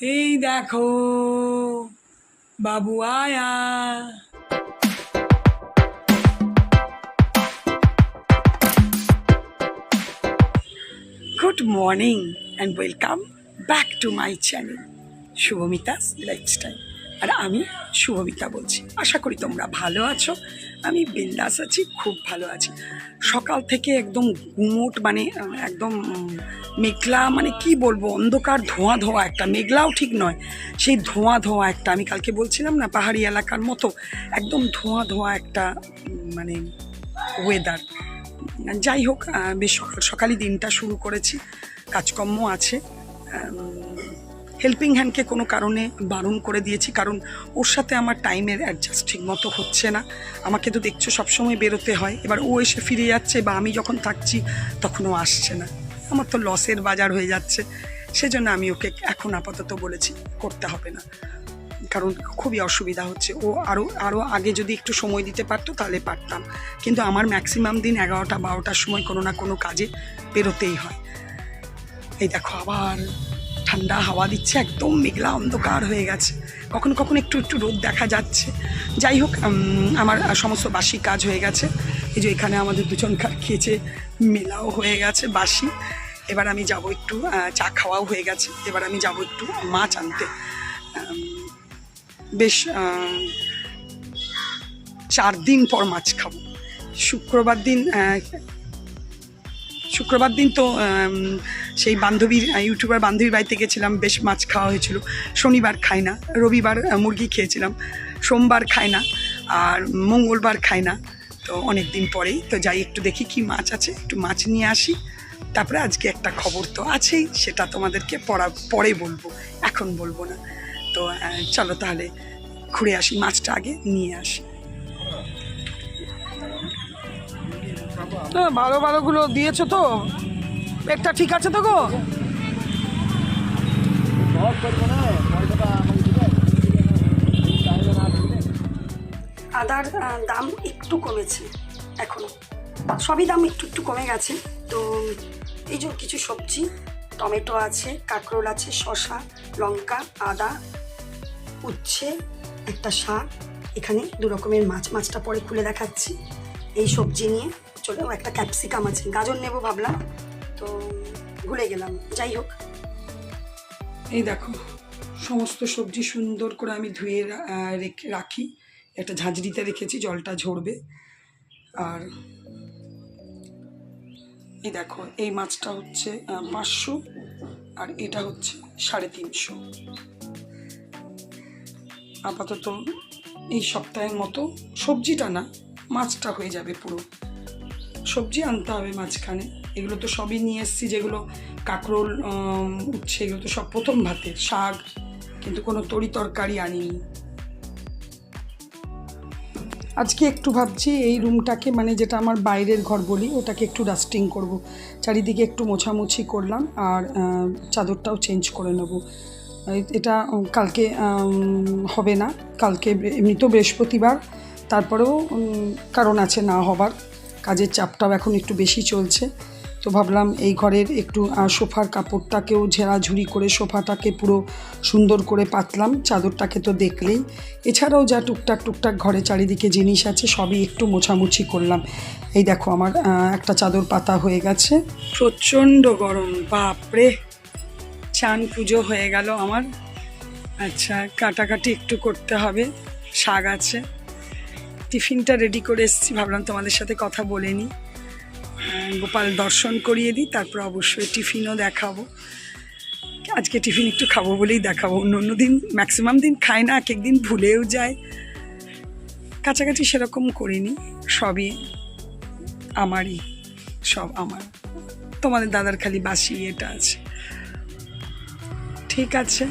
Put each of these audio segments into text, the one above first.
এই দেখো, বাবু আয়া। Good morning and welcome back to my channel Shubhamita's lifestyle আর আমি শুভমিতা বলছি। আশা করি তোমরা ভালো আছো। আমি বিন্দাস আছি, খুব ভালো আছি। সকাল থেকে একদম গুমোট মানে একদম মেঘলা মানে কি বলব, অন্ধকার, ধোঁয়া ধোঁয়া একটা, মেঘলাও ঠিক নয়। সেই ধোঁয়া ধোঁয়া একটা, আমি কালকে বলছিলাম না, পাহাড়ি এলাকার মতো, একদম ধোঁয়া ধোঁয়া একটা মানে ওয়েদার যাই হোক বেশ সকাল, সকালই দিনটা শুরু করেছি, কাজকর্ম আছে হেল্পিং হ্যান্ডকে কোনো কারণে বারণ করে দিয়েছি, কারণ ওর সাথে আমার টাইমের অ্যাডজাস্ট ঠিক মতো হচ্ছে না। আমাকে তো দেখছ সবসময় বেরোতে হয়। এবার ও এসে ফিরে যাচ্ছে বা আমি যখন থাকছি, তখন ও আসছে না। আমার তো লসের বাজার হয়ে যাচ্ছে। সেজন্য আমি ওকে এখন আপাতত বলেছি, করতে হবে না। কারণ খুবই অসুবিধা হচ্ছে। ও আরও আরও আগে যদি একটু সময় দিতে পারতো, তাহলে পারতাম। কিন্তু আমার ম্যাক্সিমাম দিন এগারোটা, বারোটার সময় কোনো না কোনো কাজে বেরোতেই হয়। এই দেখো আবার ঠান্ডা হাওয়া দিচ্ছে, একদম মেঘলা অন্ধকার হয়ে গেছে। কখনো কখনো একটু একটু রোদ দেখা যাচ্ছে। যাই হোক আমার সমস্ত বাসি কাজ হয়ে গেছে। এই যে এখানে আমাদের দুজন কার খেয়েছে, মেলাও হয়ে গেছে বাসি। এবার আমি যাব একটু চা খাওয়াও হয়ে গেছে। এবার আমি যাব একটু মাছ আনতে। বেশ চার দিন পর মাছ খাব। শুক্রবার দিন শুক্রবার দিন তো সেই বান্ধবীর ইউটিউবার বান্ধবীর বাড়িতে গেছিলাম, বেশ মাছ খাওয়া হয়েছিল। শনিবার খাই না, রবিবার মুরগি খেয়েছিলাম। সোমবার খাই না, আর মঙ্গলবার খাই না। তো অনেক দিন পরেই, তো যাই একটু দেখি কি মাছ আছে, একটু মাছ নিয়ে আসি। তারপরে আজকে একটা খবর তো আছেই, সেটা তোমাদেরকে পড়া, পরে বলব, এখন বলব না। তো চলো তাহলে ঘুরে আসি, মাছটা আগে নিয়ে আসি। হ্যাঁ ভালো ভালোগুলো দিয়েছ তো। পেটটা ঠিক আছে তো গো? আদার দাম একটু কমেছে এখন। সবই দাম একটু একটু কমে গেছে। তো এই যে কিছু সবজি, টমেটো আছে, কাঁকরোল আছে, শসা, লঙ্কা, আদা, উচ্ছে, একটা শাক। এখানে দু রকমের মাছ, মাছটা পরে খুলে দেখাচ্ছি। এই সবজি নিয়ে চলো একটা ক্যাপসিকাম আছে, গাজর নেব ভাবলাম, তো ভুলে গেলাম, যাই হোক। এই দেখো, সমস্ত সবজি সুন্দর করে আমি ধুয়ে রেখে রাখি, একটা ঝাঁঝরিতে রেখেছি, জলটা ঝরবে। আর এই দেখো, এই মাছটা হচ্ছে পাঁচশো, আর এটা হচ্ছে সাড়ে তিনশো। আপাতত এই সপ্তাহের মতো সবজিটা না, মাছটা হয়ে যাবে পুরো। সবজি আনতে হবে মাঝখানে। এগুলো তো সবই নিয়ে এসেছি, যেগুলো কাঁকরোল এগুলো তো সব প্রথম ভাতের শাক, কিন্তু কোনো তরি তরকারি আনিনি। আজকে একটু ভাবছি এই রুমটাকে মানে যেটা আমার বাইরের ঘর বলি, ওটাকে একটু ডাস্টিং করব। চারিদিকে একটু মোছামুছি করলাম আর চাদরটাও চেঞ্জ করে নেব। এটা কালকে হবে না। কালকে বে- এমনিতেও বৃহস্পতিবার, তারপরেও কারণ আছে না হবার। কাজের চাপটাও এখন একটু বেশি চলছে। তো ভাবলাম এই ঘরের একটু সোফার কাপড়টাকেও ঝেড়াঝুড়ি করে সোফাটাকে পুরো সুন্দর করে পাতলাম। চাদরটাকে তো দেখলেই। এছাড়াও যা টুকটাক টুকটাক ঘরে চারিদিকে জিনিস আছে, সবই একটু মোছামুছি করলাম। এই দেখো আমার একটা চাদর পাতা হয়ে গেছে। প্রচণ্ড গরম, বাপরে! চান পুজো হয়ে গেল আমার। আচ্ছা কাটাকাটি একটু করতে হবে শাক আছে। টিফিনটা রেডি করে এসেছি। ভাবলাম তোমাদের সাথে কথা বলে নিই। গোপাল দর্শন করিয়ে দিই, তারপর অবশ্যই টিফিনও দেখাবো। আজকে টিফিন একটু খাব বলেই দেখাবো। অন্য অন্য দিন ম্যাক্সিমাম দিন খাই না, এক এক দিন ভুলেও যায়। কাছাকাছি সেরকম করিনি, সবই আমারই, সব আমার। তোমাদের দাদার খালি বাসি, এটা আছে। ঠিক আছে।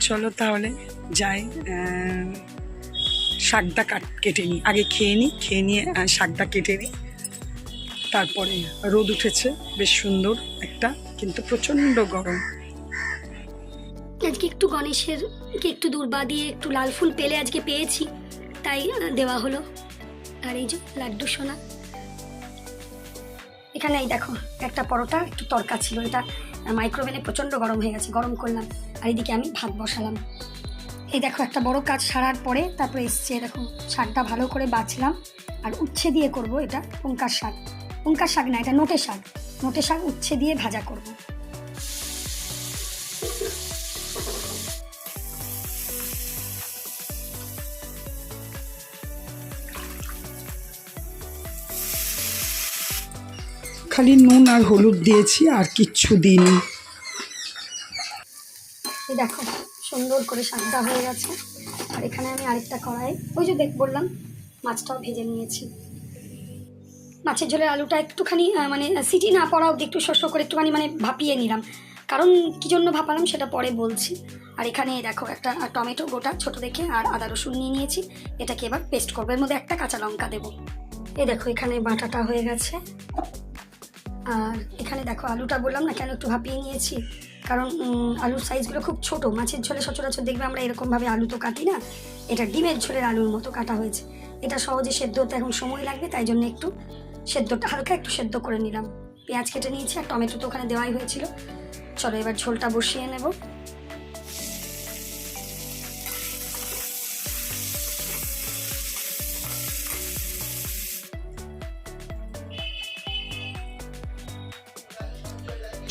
চলো তাহলে, যাই। শাকটা কাট, কেটে নিই। আগে খেয়ে নিই, খেয়ে নিয়ে শাকটা কেটে নিই। তারপরে রোদ উঠেছে, বেশ সুন্দর একটা, কিন্তু প্রচণ্ড গরম। আজকে একটু গণেশের কে একটু দূর্বা দিয়ে একটু লাল ফুল পেলে আজকে পেয়েছি। তাই দেওয়া হলো। আর এই যে লাড্ডু সোনা। এখানে এই দেখো, একটা পরোটা, একটু তরকা ছিল। এটা মাইক্রোওভেনে প্রচণ্ড গরম হয়ে গেছে, গরম করলাম। আর এদিকে আমি ভাত বসালাম। এই দেখো একটা বড় কাজ সারার পরে তারপরে এসছে দেখো শাকটা ভালো করে বাছলাম আর উচ্ছে দিয়ে করব এটা পুঙ্কার শাক। পুঙ্কার শাক না এটা নোটে শাক। নোটে শাক উচ্ছে দিয়ে ভাজা করব। খালি নুন আর হলুদ দিয়েছি আর কিচ্ছু দিইনি। এই দেখো সুন্দর করে সাদা হয়ে গেছে। আর এখানে আমি আরেকটা কড়াই। ওই যে দেখ, বললাম, মাছটাও ভেজে নিয়েছি। মাছের ঝোলের আলুটা একটুখানি মানে সিটি না পড়া অব্দি একটু শস্য করে একটুখানি মানে ভাপিয়ে নিলাম। কারণ কী জন্য ভাপালাম সেটা পরে বলছি। আর এখানে দেখো, একটা টমেটো গোটা ছোট দেখে আর আদা রসুন নিয়ে নিয়েছি। এটাকে এবার পেস্ট করব। এর মধ্যে একটা কাঁচা লঙ্কা দেবো। এ দেখো, এখানে বাটাটা হয়ে গেছে। আর এখানে দেখো, আলুটা বললাম না কেন একটু ভাপিয়ে নিয়েছি? কারণ আলুর সাইজগুলো খুব ছোট। মাছের ঝোলে সচরাচর দেখবে আমরা এরকমভাবে আলু তো কাটি না। এটা ডিমের ঝোলের আলুর মতো কাটা হয়েছে। এটা সহজে সেদ্ধ হতে এখন সময় লাগবে, তাই জন্য একটু সেদ্ধটা হালকা একটু সেদ্ধ করে নিলাম। পেঁয়াজ কেটে নিয়েছি আর টমেটো তো ওখানে দেওয়াই হয়েছিল। চলো এবার ঝোলটা বসিয়ে নেব।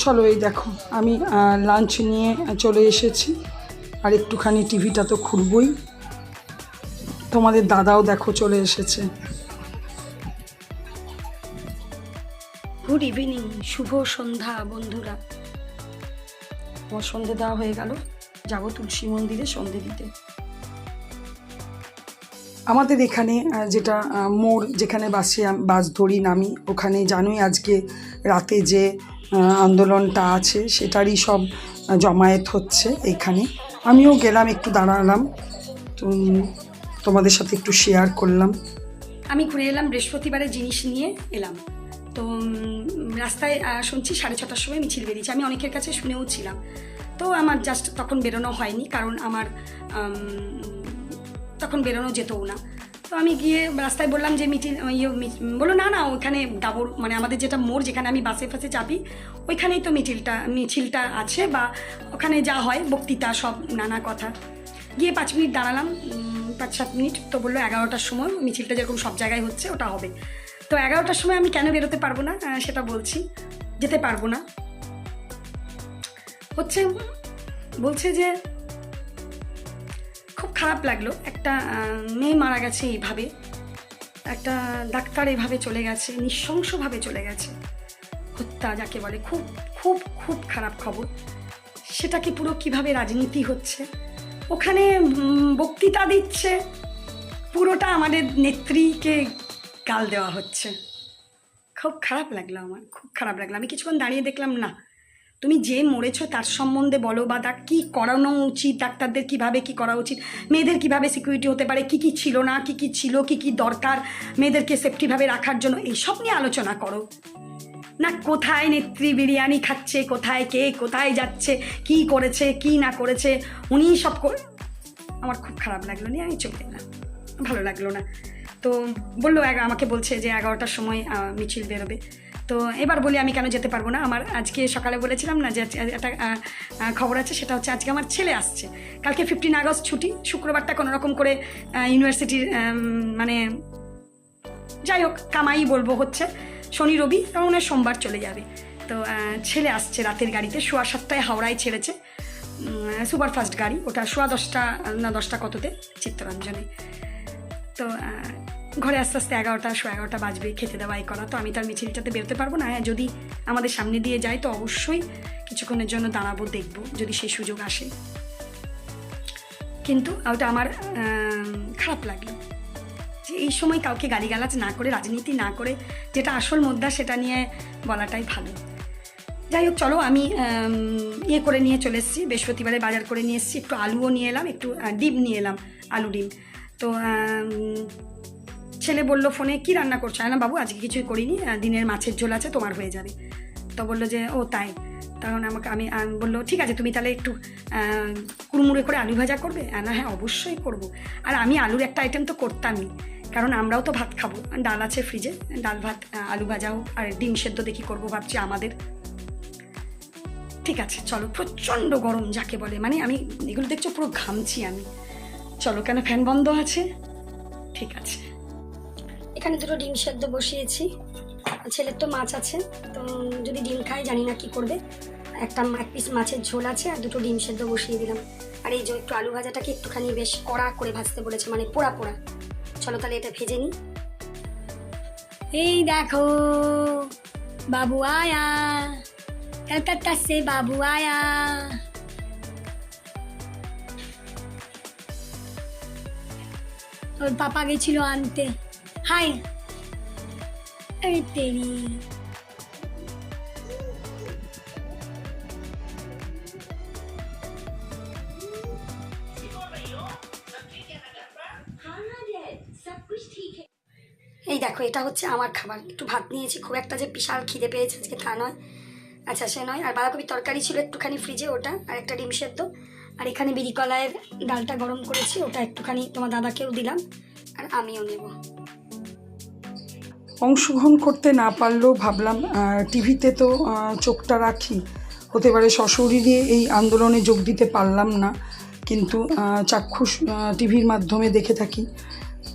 চলো এই দেখো আমি লাঞ্চ নিয়ে চলে এসেছি। আর একটুখানি টিভিটা তো খুলবই। তোমাদের দাদাও দেখো চলে এসেছে। গুড ইভিনিং শুভ সন্ধ্যা বন্ধুরা। আমার সন্ধে দেওয়া হয়ে গেল। যাব তুলসী মন্দিরে সন্ধে দিতে। আমাদের এখানে যেটা মোড় যেখানে বাসে বাস ধরি নামি ওখানে জানোই আজকে রাতে যে আন্দোলনটা আছে, সেটারই সব জমায়েত হচ্ছে এইখানে আমিও গেলাম, একটু দাঁড়ালাম। তো, তোমাদের সাথে একটু শেয়ার করলাম। আমি ঘুরে এলাম, বৃহস্পতিবারে জিনিস নিয়ে এলাম। তো রাস্তায় শুনছি সাড়ে ছটার সময় মিছিল বেরিয়েছে। আমি অনেকের কাছে শুনেও ছিলাম। তো, আমার জাস্ট তখন বেরোনো হয়নি, কারণ আমার তখন বেরোনো যেতও না। তো আমি গিয়ে রাস্তায় বললাম যে মিটিং ইয়ে বলল, না না, ওখানে ডাবর মানে আমাদের যেটা মোড় যেখানে আমি বাসে ফাসে চাপি, ওইখানেই তো মিছিলটা মিছিলটা আছে বা ওখানে যা হয়, বক্তৃতা সব, নানা কথা। গিয়ে পাঁচ মিনিট দাঁড়ালাম পাঁচ, সাত মিনিট তো বলল এগারোটার সময়, মিছিলটা যেরকম সব জায়গায় হচ্ছে, ওটা হবে। তো এগারোটার সময় আমি কেন বেরোতে পারব না সেটা বলছি, যেতে পারব না। হচ্ছে, বলছে যে খারাপ লাগল। একটা মেয়ে মারা গেছে এইভাবে। একটা ডাক্তার এভাবে চলে গেছে, নৃশংসভাবে চলে গেছে। হত্যা যাকে বলে, খুব খুব খুব খারাপ খবর। সেটাকে পুরো কীভাবে রাজনীতি হচ্ছে? ওখানে বক্তৃতা দিচ্ছে। পুরোটা আমাদের নেত্রীকে গাল দেওয়া হচ্ছে। খুব খারাপ লাগল আমার, খুব খারাপ লাগল। আমি কিছুক্ষণ দাঁড়িয়ে দেখলাম, না তুমি যে মরেছ তার সম্বন্ধে বলো বা তা কী করানো উচিত, ডাক্তারদের কীভাবে কি করা উচিত, মেয়েদের কীভাবে সিকিউরিটি হতে পারে, কি কি ছিল না, কি কি ছিল, কি কি দরকার, মেয়েদেরকে সেফটিভাবে রাখার জন্য এইসব নিয়ে আলোচনা করো। না, কোথায় নেত্রী বিরিয়ানি খাচ্ছে, কোথায় কে কোথায় যাচ্ছে, কি করেছে, কি না করেছে, উনি সব আমার খুব খারাপ লাগল নিয়ে, আমি চলে এলাম ভালো লাগল না। তো বলল আমাকে বলছে যে এগারোটার সময় মিছিল বেরোবে। তো এবার বলি আমি কেন যেতে পারব না? আমার আজকে সকালে বলেছিলাম না যে একটা খবর আছে, সেটা হচ্ছে আজকে আমার ছেলে আসছে। কালকে ফিফটিন আগস্ট ছুটি, শুক্রবারটা কোনো রকম করে ইউনিভার্সিটির মানে যাই হোক, কামাই বলব হচ্ছে, শনি, রবি ওনার সোমবার চলে যাবে। তো ছেলে আসছে রাতের গাড়িতে, সোয়া সাতটায় হাওড়ায় ছেড়েছে। সুপারফাস্ট গাড়ি, ওটা সোয়া দশটা না দশটা কততে, চিত্তরঞ্জনে। তো ঘরে আস্তে আস্তে এগারোটা সোয়া এগারোটা বাজবে, খেতে দেওয়া, এই করা। তো আমি তার মিছিলটাতে বেরোতে পারব না। হ্যাঁ যদি আমাদের সামনে দিয়ে যায়, তো অবশ্যই কিছুক্ষণের জন্য দাঁড়াবো, দেখব, যদি সেই সুযোগ আসে। কিন্তু ওটা আমার খারাপ লাগল। যে এই সময় কাউকে গালিগালাজ না করে, রাজনীতি না করে, যেটা আসল মুদ্রা সেটা নিয়ে বলাটাই ভালো। যাই হোক, চলো আমি ইয়ে করে নিয়ে চলে এসেছি। বৃহস্পতিবারে বাজার করে নিয়ে এসেছি। একটু আলুও নিয়ে এলাম, একটু ডিম নিয়ে এলাম, আলু ডিম। তো ছেলে বলল ফোনে, কি রান্না করছ? না বাবু, আজকে কিছুই করিনি দিনের মাছের ঝোল আছে, তোমার হয়ে যাবে। তো বলল যে, ও, তাই। তখন আমাকে, আমি বলল, ঠিক আছে, তুমি তাহলে একটু কুড়মুড়ে করে আলু ভাজা করবে? না হ্যাঁ অবশ্যই করব। আর আমি আলুর একটা আইটেম তো করতামই, কারণ আমরাও তো ভাত খাব। ডাল আছে ফ্রিজে ডাল, ভাত আলু ভাজাও আর ডিম সেদ্ধ দেখি করব ভাবছি আমাদের। ঠিক আছে, চলো, প্রচণ্ড গরম যাকে বলে মানে আমি এগুলো দেখছ পুরো ঘামছি আমি। চলো, কেন ফ্যান বন্ধ আছে? ঠিক আছে। এখানে দুটো ডিম সেদ্ধ বসিয়েছি। ছেলের তো মাছ আছে, তো যদি ডিম খায় জানি না কি করবে। একটা এক পিস মাছের ঝোল আছে আর দুটো ডিম সেদ্ধ বসিয়ে দিলাম। আর এই যে একটু আলু ভাজাটাকে একটুখানি বেশ কড়া করে ভাজতে বলেছে মানে পোড়া পোড়া। চলো তাহলে এটা ভেজে নিই। এই দেখো, বাবু আয়া, কলকাতা সে বাবু আয়া। ওর পাপা গেছিল আনতে। হাই এই তেরি এই দেখো, এটা হচ্ছে আমার খাবার। একটু ভাত নিয়েছি। খুব একটা যে বিশাল খিদে পেয়েছে আজকে তা নয়। আচ্ছা সে নয়। আর বাঁধাকপির তরকারি ছিল একটুখানি ফ্রিজে ওটা, আর একটা ডিম সেদ্ধ। আর এখানে বিড়ি কলাইয়ের ডালটা গরম করেছি, ওটা একটুখানি তোমার দাদাকেও দিলাম, আর আমিও নেব। অংশগ্রহণ করতে না পারলেও ভাবলাম টিভিতে তো চোখটা রাখি। হতে পারে সশরীরে এই আন্দোলনে যোগ দিতে পারলাম না, কিন্তু চাক্ষুষ টিভির মাধ্যমে দেখে থাকি।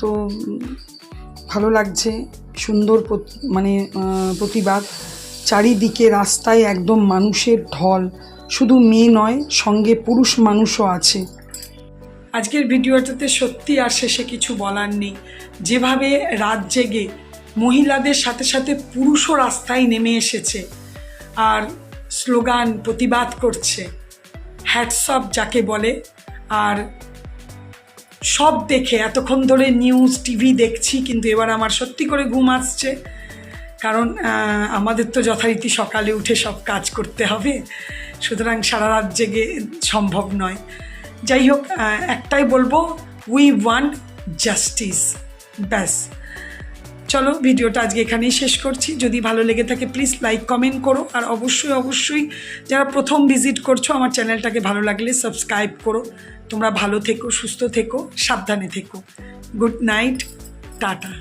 তো, ভালো লাগছে, সুন্দর মানে প্রতিবাদ। চারিদিকে রাস্তায় একদম মানুষের ঢল। শুধু মেয়ে নয়, সঙ্গে পুরুষ মানুষও আছে। আজকের ভিডিওটাতে সত্যি আর শেষে কিছু বলার নেই। যেভাবে রাত জেগে মহিলাদের সাথে সাথে পুরুষও রাস্তায় নেমে এসেছে আর স্লোগান প্রতিবাদ করছে। হ্যাটসঅপ যাকে বলে। আর সব দেখে, এতক্ষণ ধরে নিউজ টিভি দেখছি, কিন্তু এবার আমার সত্যি করে ঘুম আসছে। কারণ আমাদের তো যথারীতি সকালে উঠে সব কাজ করতে হবে। সুতরাং সারা রাত জেগে সম্ভব নয়। যাই হোক একটাই বলব উই ওয়ান্ট জাস্টিস ব্যাস। চলো, ভিডিওটা আজকে এখানেই শেষ করছি। যদি ভালো লেগে থাকে প্লিজ লাইক কমেন্ট করো। আর অবশ্যই অবশ্যই যারা প্রথম ভিজিট করছ, আমার চ্যানেলটাকে ভালো লাগলে সাবস্ক্রাইব করো। তোমরা ভালো থেকো, সুস্থ থেকো, সাবধানে থেকো। Good night tata.